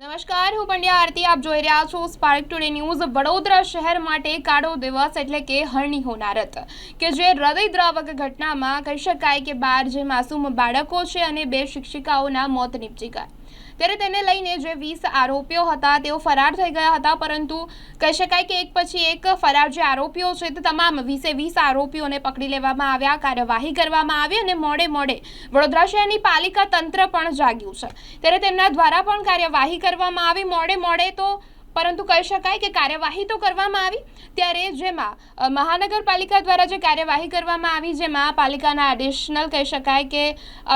નમસ્કાર, હું પંડ્યા આરતી. આપ જોઈ રહ્યા છો સ્પાર્ક ટુડે ન્યૂઝ વડોદરા શહેર માટે કાળો દિવસ એટલે કે હરણી હોનારત. કે જે હૃદયદ્રાવક ઘટનામાં કહી શકાય કે બાર જે માસૂમ બાળકો છે અને બે શિક્ષિકાઓના મોત નીપજી ગયા. ત્યારે તેને લઈને જે વીસ આરોપીઓ હતા, તેઓ ફરાર થઈ ગયા હતા, પરંતુ કહી શકાય કે એક પછી એક ફરાર જે આરોપીઓ છે, તે તમામ વીસે વીસ આરોપીઓને પકડી લેવામાં આવ્યા, કાર્યવાહી કરવામાં આવી અને મોડે મોડે વડોદરા શહેરની પાલિકા તંત્ર પણ જાગ્યું છે. ત્યારે તેમના દ્વારા પણ કાર્યવાહી કરવામાં આવી, મોડે મોડે તો પરંતુ કહી શકાય કે કાર્યવાહી તો કરવામાં આવી, ત્યારે જેમાં મહાનગરપાલિકા દ્વારા જે કાર્યવાહી કરવામાં આવી, જેમાં પાલિકાના એડિશનલ કહી શકાય કે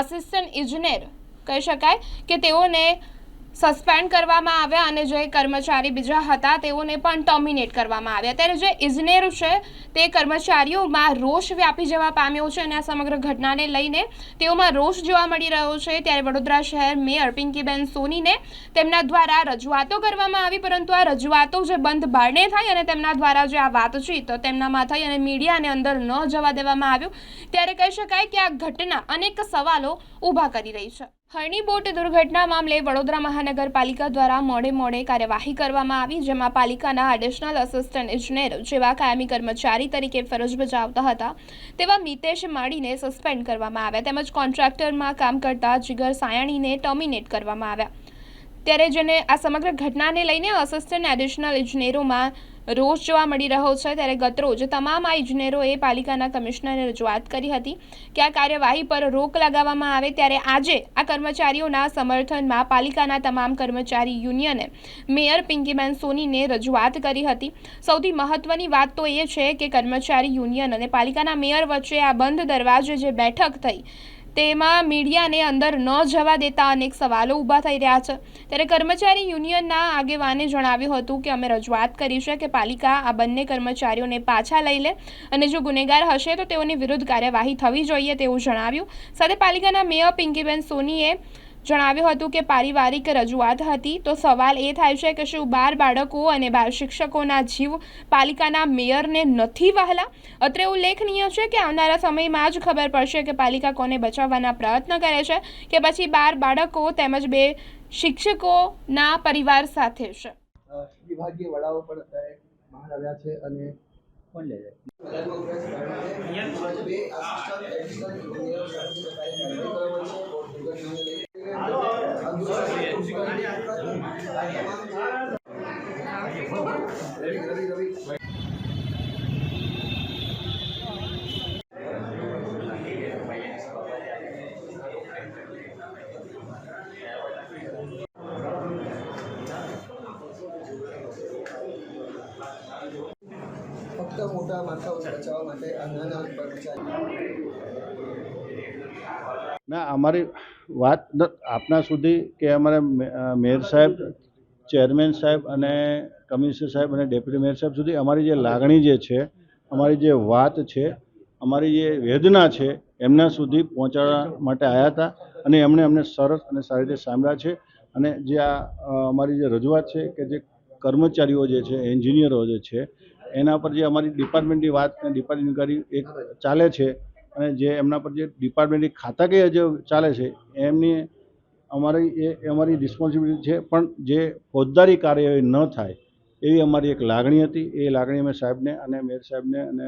અસિસ્ટન્ટ ઇજનેર કહી શકાય કે તેઓને સસ્પેન્ડ કરવામાં આવ્યા અને જે કર્મચારી બીજા હતા તેઓને પણ ટર્મિનેટ કરવામાં આવ્યા. ત્યારે જે ઇજનેર છે, તે કર્મચારીઓમાં રોષ વ્યાપી જવા પામ્યો છે અને આ સમગ્ર ઘટનાને લઈને તેઓમાં રોષ જોવા મળી રહ્યો છે. ત્યારે વડોદરા શહેર મેયર પિંકીબેન સોનીને તેમના દ્વારા રજૂઆતો કરવામાં આવી, પરંતુ આ રજૂઆતો જે બંધ બારણે થઈ અને તેમના દ્વારા જે આ વાતચીત તેમનામાં થઈ અને મીડિયાને અંદર ન જવા દેવામાં આવ્યું, ત્યારે કહી શકાય કે આ ઘટના અનેક સવાલો ઊભા કરી રહી છે. હરણી બોટ દુર્ઘટના મામલે વડોદરા મહાનગરપાલિકા દ્વારા મોડે મોડે કાર્યવાહી કરવામાં આવી, જેમાં પાલિકાના એડિશનલ અસિસ્ટન્ટ ઇજનેર જેવા કાયમી કર્મચારી તરીકે ફરજ બજાવતા હતા. તેવા મિતેશ માળીને સસ્પેન્ડ કરવામાં આવ્યા. તેમજ કોન્ટ્રાક્ટરમાં કામ કરતા જીગર સાયાણીને ટર્મિનેટ કરવામાં આવ્યા. ત્યારે જેને આ સમગ્ર ઘટનાને લઈને અસિસ્ટન્ટ એડિશનલ ઇજનેરોમાં રોષ જોવા મળી રહ્યો છે, ત્યારે ગતરોજ તમામ આ ઇજનેરોએ પાલિકાના કમિશનરને રજૂઆત કરી હતી કે આ કાર્યવાહી પર રોક લગાવવામાં આવે ત્યારે આજે આ કર્મચારીઓના સમર્થનમાં પાલિકાના તમામ કર્મચારી યુનિયને મેયર પિંકીબેન સોનીને રજૂઆત કરી હતી. સૌથી મહત્વની વાત તો એ છે કે કર્મચારી યુનિયન અને પાલિકાના મેયર વચ્ચે આ બંધ દરવાજે જે બેઠક થઈ તેમાં મીડિયાને અંદર ન જવા દેતા અનેક સવાલો ઊભા થઈ રહ્યા છે. ત્યારે કર્મચારી યુનિયનના આગેવાને જણાવ્યું હતું કે અમે રજૂઆત કરી છે કે પાલિકા આ બંને કર્મચારીઓને પાછા લઈ લે અને જો ગુનેગાર હશે તો તેઓની વિરુદ્ધ કાર્યવાહી થવી જોઈએ તેવું જણાવ્યું. સાથે પાલિકાના મેયર પિંકીબેન સોનીએ જણાવ્યું હતું કે પારિવારિક રજૂઆત હતી. તો સવાલ એ થાય છે કે શું બાર બાળકો અને બાર શિક્ષકોના જીવ પાલિકાના મેયરને નથી વહાલા? અત્રે ઉલ્લેખનીય છે કે આવનારા સમયમાં જ ખબર પડશે કે પાલિકા કોને બચાવવાના પ્રયત્ન કરે છે કે પછી બાર બાળકો તેમજ બે શિક્ષકોના પરિવાર સાથે છે. વિભાગીય વડાઓ પણ અત્યારે બહાર આવ્યા છે અને કોણ લે છે. ફક્ત મોટા માથાઓને બચાવવા માટે આ નાના કર્મચારી ના, અમારી વાત આપના સુધી કે અમારે મેયર સાહેબ, ચેરમેન સાહેબ અને કમિશનર સાહેબ અને ડેપ્યુટી મેયર સાહેબ સુધી અમારી જે લાગણી જે છે, અમારી જે વાત છે, અમારી જે વેદના છે, એમના સુધી પહોંચાડવા માટે આવ્યા હતા અને એમણે અમને સરસ અને સારી રીતે સાંભળ્યા છે અને જે આ અમારી જે રજૂઆત છે કે જે કર્મચારીઓ જે છે, એન્જિનિયરો જે છે, એના પર જે અમારી ડિપાર્ટમેન્ટની વાત અને કરી એક ચાલે છે અને જે એમના પર જે ડિપાર્ટમેન્ટની ખાતાકીય જે ચાલે છે, એમની અમારી એ, અમારી રિસ્પોન્સિબિલિટી છે. પણ જે ફોજદારી કાર્યવાહી ન થાય, એવી અમારી એક લાગણી હતી. એ લાગણી અમે સાહેબને અને મેયર સાહેબને અને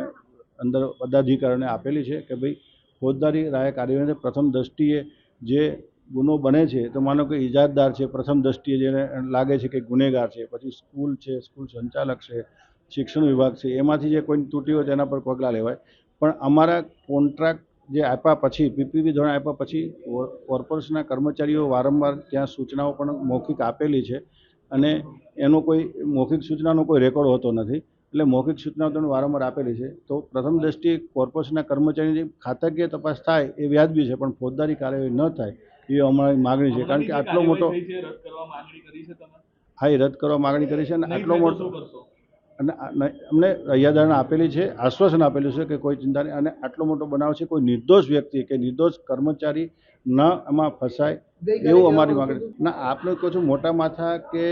અંદર બધા આપેલી છે કે ભાઈ, ફોજદારી રાય કાર્યવાહીને પ્રથમ દ્રષ્ટિએ જે ગુનો બને છે, તો માનો કે ઇજાદદાર છે, પ્રથમ દ્રષ્ટિએ જેને લાગે છે કે ગુનેગાર છે, પછી સ્કૂલ છે, સ્કૂલ સંચાલક છે, શિક્ષણ વિભાગ છે, એમાંથી જે કોઈ તૂટી હોય તેના પર પગલાં લેવાય. પણ અમારા કોન્ટ્રાક્ટ જે આપ્યા પછી પીપીપી ધોરણ આપ્યા પછી કોર- કોર્પોરેશનના કર્મચારીઓ વારંવાર ત્યાં સૂચનાઓ પણ મૌખિક આપેલી છે અને એનો કોઈ મૌખિક સૂચનાનો કોઈ રેકોર્ડ હોતો નથી. એટલે મૌખિક સૂચનાઓ તેમણે વારંવાર આપેલી છે. તો પ્રથમ દ્રષ્ટિએ કોર્પોરેશનના કર્મચારીની ખાતાકીય તપાસ થાય એ વ્યાજબી છે પણ ફોજદારી કાર્યવાહી ન થાય એ અમારી માગણી છે. કારણ કે આટલો મોટો હા એ રદ કરવા માગણી કરી છે અને આટલો મોટો અને અમને હૈયાધારણા આપેલી છે આશ્વાસન આપેલું છે કે કોઈ ચિંતા નહીં અને આટલો મોટો બનાવ છે કોઈ નિર્દોષ વ્યક્તિ કે નિર્દોષ કર્મચારી ન એમાં ફસાય એવું અમારી માગણી ના આપણે કહું છો મોટા માથા કે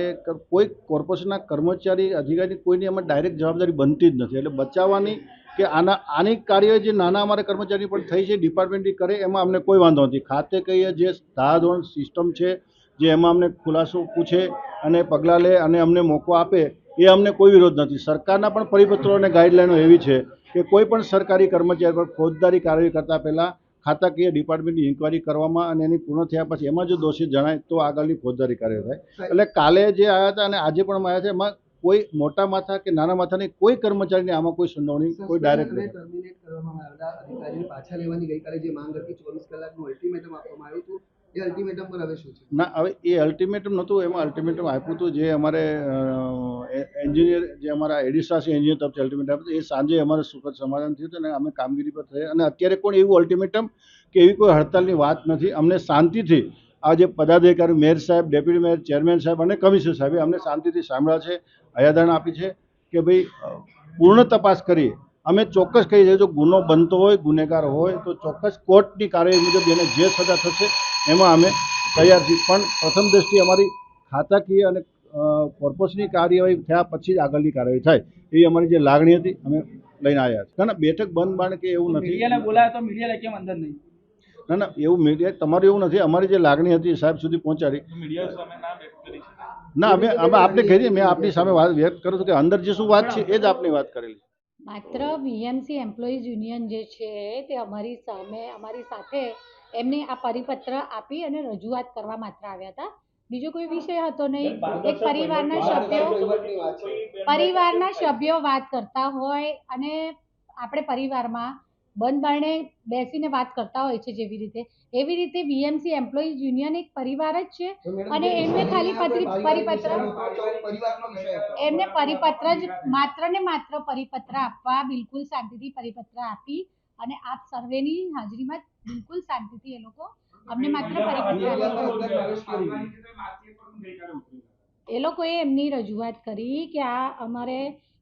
કોઈ કોર્પોરેશનના કર્મચારી અધિકારી કોઈની એમાં ડાયરેક્ટ જવાબદારી બનતી જ નથી. એટલે બચાવવાની કે આના આની કાર્ય જે નાના અમારા કર્મચારી પણ થઈ છે ડિપાર્ટમેન્ટથી કરે એમાં અમને કોઈ વાંધો નથી. ખાતે કહીએ જે ધારાધોરણ સિસ્ટમ છે જે એમાં અમને ખુલાસો પૂછે અને પગલાં લે અને અમને મોકો આપે એ અમને કોઈ વિરોધ નથી. સરકારના પણ પરિપત્રો અને ગાઈડલાઈનો એવી છે કે કોઈ પણ સરકારી કર્મચારી પર ફોજદારી કાર્યવાહી કરતાં પહેલાં ખાતાકીય ડિપાર્ટમેન્ટની ઇન્કવાયરી કરવામાં અને એની પૂર્ણ થયા પછી એમાં જો દોષિત જણાય તો આગળની ફોજદારી કાર્યવાહી થાય. એટલે કાલે જે આવ્યા હતા અને આજે પણ આવ્યા છે એમાં કોઈ મોટા માથા કે નાના માથાની કોઈ કર્મચારીને આમાં કોઈ સંડોવણી કોઈ ડાયરેક્ટ ટર્મિનેટ કરવામાં આવેલા અધિકારીને પાછા લેવાની ગઈકાલે જે માંગ હતી ચોવીસ કલાકનું અલ્ટિમેટમ આપવામાં આવ્યું હતું. એ ના, હવે એ અલ્ટિમેટમ નહોતું, એમાં અલ્ટિમેટમ આપ્યું હતું જે અમારે એન્જિનિયર જે અમારા એડિસ્ટ્રાસી એન્જિનિયર તરફથી અલ્ટિમેટમ આપ્યું એ સાંજે અમારે સુખદ સમાધાન થયું હતું અને અમે કામગીરી પર થઈ અને અત્યારે કોઈ એવું અલ્ટિમેટમ કે એવી કોઈ હડતાલની વાત નથી. અમને શાંતિથી આ જે પદાધિકારી મેયર સાહેબ ડેપ્યુટી મેયર ચેરમેન સાહેબ અને કમિશનર સાહેબે અમને શાંતિથી સાંભળ્યા છે હયાદાણ આપી છે કે ભાઈ પૂર્ણ તપાસ કરી. અમે ચોક્કસ કહીએ છીએ જો ગુનો બનતો હોય, ગુનેગાર હોય, તો ચોક્કસ કોર્ટની કાર્યવાહી મુજબ એને જે સજા થશે એમાં અમે તૈયાર છીએ. પણ પ્રથમ દ્રષ્ટિએ અમારી ખાતાકીય અને કોર્પોરેશનની કાર્યવાહી થયા પછી જ આગળની કાર્યવાહી થાય. એવી અમારી જે લાગણી હતી અમે લઈને આવ્યા છીએ. ના ના બેઠક બંધ બાણ કે એવું નથી. મીડિયાને બોલાયો તો મીડિયાને કેમ અંદર નહીં? ના ના એવું મીડિયા તમારું એવું નથી. અમારી જે લાગણી હતી સાહેબ સુધી પહોંચાડી. ના છે. અમે અમે આપને કહી દઈએ મેં આપની સામે વાત વ્યક્ત કરું છું કે અંદર જે શું વાત છે એ જ આપની વાત કરેલી. માત્ર બીએમસી એમ્પ્લોઈઝ યુનિયન જે છે તે અમારી સામે અમારી સાથે એમને આ પરિપત્ર આપી અને રજૂઆત કરવા માત્ર આવ્યા હતા. બીજો કોઈ વિષય હતો નહીં. એક પરિવારના સભ્યો વહીવટની વાત છે. પરિવારના સભ્યો વાત કરતા હોય અને આપણે પરિવારમાં બંધ બારણે બેસીને વાત કરતા હોય છે જેવી રીતે. એવી રીતે વીએમસી એમ્પ્લોઈઝ યુનિયન એક પરિવાર જ છે અને એમને ખાલી પરિપત્ર- વિષયનો પાછો પરિવારનો વિષય હતો. એમને પરિપત્ર જ માત્ર ને માત્ર પરિપત્ર આપવા બિલકુલ શાંતિથી પરિપત્ર આપી અને આપ સર્વેની હાજરીમાં બિલકુલ શાંતિથી એ લોકો અમને માત્ર એ લોકોએ એમની રજૂઆત કરી કે આ અમારે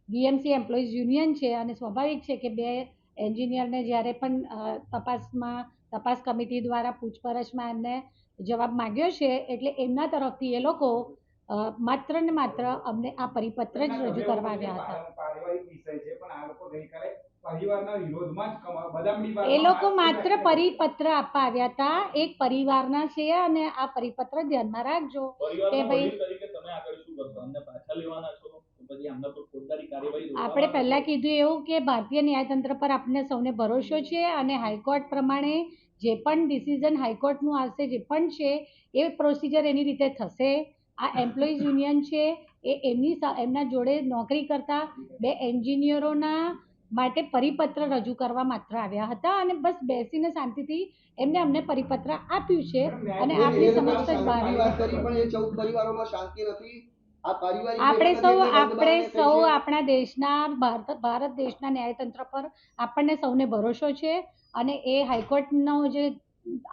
બીએમસી એમ્પ્લોઈઝ યુનિયન છે અને સ્વાભાવિક છે કે બે એન્જિનિયરને જ્યારે પણ તપાસમાં તપાસ કમિટી દ્વારા પૂછપરછમાં એમને જવાબ માંગ્યો છે એટલે એમના તરફથી એ લોકો માત્ર ને માત્ર અમને આ પરિપત્ર જ રજૂ કરવા આવ્યા હતા. પરિવારના વિરોધમાં જ બદામડી એ લોકો માત્ર પરિપત્ર આપવા આવ્યા હતા. એક પરિવારના છે અને આ પરિપત્ર ધ્યાનમાં રાખજો કે ભાઈ તરીકે તમે આગળ શું કરશો? અમને પાછા લેવાના છો? આપણે પહેલાં કીધું એવું કે ભારતીય ન્યાયતંત્ર પર આપણને સૌને ભરોસો છે અને હાઈકોર્ટ પ્રમાણે જે પણ ડિસિઝન હાઈકોર્ટનું આવશે જે પણ છે એ પ્રોસિજર એની રીતે થશે. આ એમ્પ્લોઈઝ યુનિયન છે એ એમની એમના જોડે નોકરી કરતા બે એન્જિનિયરોના માટે પરિપત્ર રજૂ કરવા માત્ર આવ્યા હતા અને બસ બેસીને શાંતિથી એમને અમને પરિપત્ર આપ્યું છે અને આપની સમક્ષ જ બહાર શાંતિ નથી આપણે સૌ આપણે સૌ. આપણા દેશના ભારત ભારત દેશના ન્યાયતંત્ર પર આપણને સૌને ભરોસો છે અને એ હાઈકોર્ટનો જે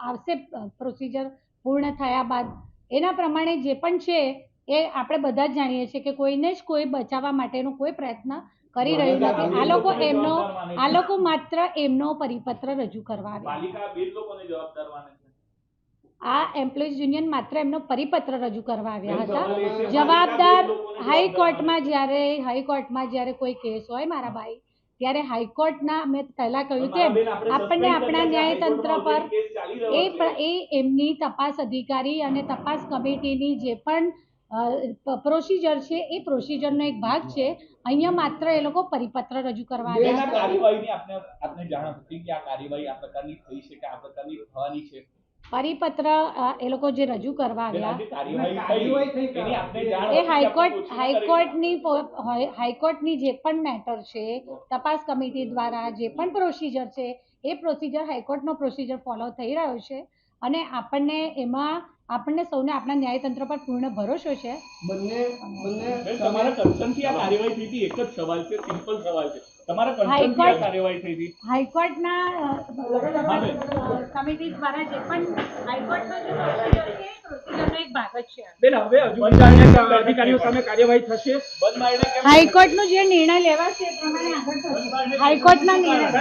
આવશે પ્રોસિજર પૂર્ણ થયા બાદ એના પ્રમાણે જે પણ છે એ આપણે બધા જ જાણીએ છીએ કે કોઈને જ કોઈ બચાવવા માટેનો કોઈ પ્રયત્ન કરી રહ્યું નથી. આ લોકો એમનો આ લોકો માત્ર એમનો પરિપત્ર રજૂ કરવા આવ્યા આ એમ્પ્લોઈઝ યુનિયન માત્ર એમનો પરિપત્ર રજૂ કરવા આવ્યા હતા. જવાબદાર હાઈકોર્ટમાં જ્યારે હાઈકોર્ટમાં જ્યારે કોઈ કેસ હોય મારા ભાઈ ત્યારે હાઈકોર્ટના મેં પહેલા કહ્યું તેમ આપણને આપણા ન્યાયતંત્ર પર એ એ એમની તપાસ અધિકારી અને તપાસ કમિટીની જે પણ પ્રોસિજર છે એ પ્રોસિજરનો એક ભાગ છે. અહીંયા માત્ર એ લોકો પરિપત્ર રજૂ કરવા આવ્યા કાર્યવાહીની આપને આપને જાણ હતી કે આ કાર્યવાહી આ પ્રકારની થઈ છે કે આ પ્રકારની થવાની છે? પરિપત્ર એ લોકો જે રજૂ કરવા આવ્યા જે કાર્યવાહી થઈ એની આપને જાણ એ હાઈકોર્ટ હાઈકોર્ટની હાઈકોર્ટની જે પણ મેટર છે તપાસ કમિટી દ્વારા જે પણ પ્રોસિજર છે એ પ્રોસિજર હાઈકોર્ટનો પ્રોસિજર ફોલો થઈ રહ્યો છે. અને આપણને એમાં આપણને સૌને આપણા ન્યાયતંત્ર પર પૂર્ણ ભરોસો છે. બંને બંને તમારા કન્સર્નથી આ કાર્યવાહી થઈ હતી. એક જ સવાલ છે સિમ્પલ સવાલ છે. તમારા કન્સર્નથી આ કાર્યવાહી થઈ હતી. હાઈકોર્ટના કમિટી દ્વારા જે પણ હાઈકોર્ટનો જે એક ભાગ છે. હાઈકોર્ટનો જે નિર્ણય લેવા છે પ્રમાણે આગળ હાઈકોર્ટના નિર્ણય.